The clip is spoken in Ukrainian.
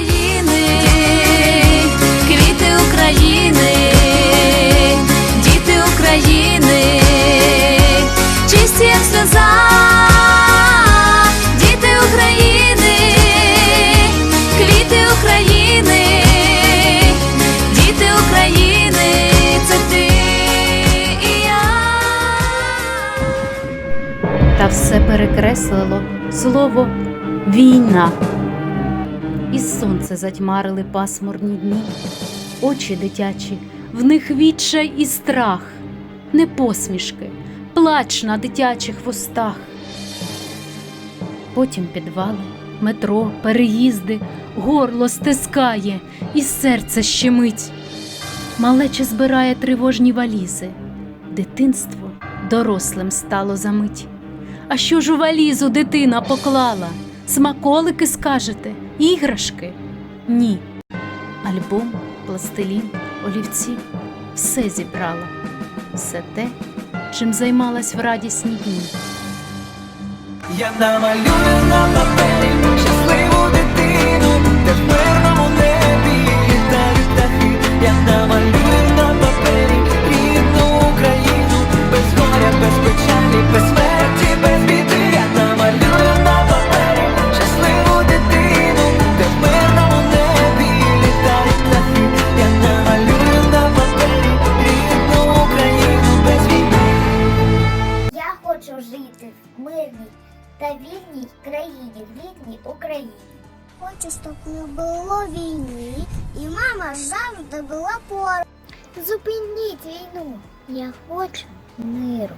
України, квіти України, діти України, чисті як сльоза, діти України, квіти України, діти України, це ти і я. Та все перекреслило слово війна. І сонце затьмарили пасмурні дні, очі дитячі, в них відчай і страх, не посмішки, плач на дитячих вустах. Потім підвали, метро, переїзди, горло стискає, і серце щемить. Малече збирає тривожні валізи, дитинство дорослим стало за мить. А що ж у валізу дитина поклала? Смаколики скажете, іграшки? Ні. Альбом, пластилін, олівці все зібрала, все те, чим займалась в радісні дні. Я намалюю на папері щасливу дитину, де в мирному небі літають птахи. Я намалюю жити в мирній та вільній країні, в рідній Україні. Хочу, щоб не було війни, і мама завжди була поруч. Зупиніть війну. Я хочу миру.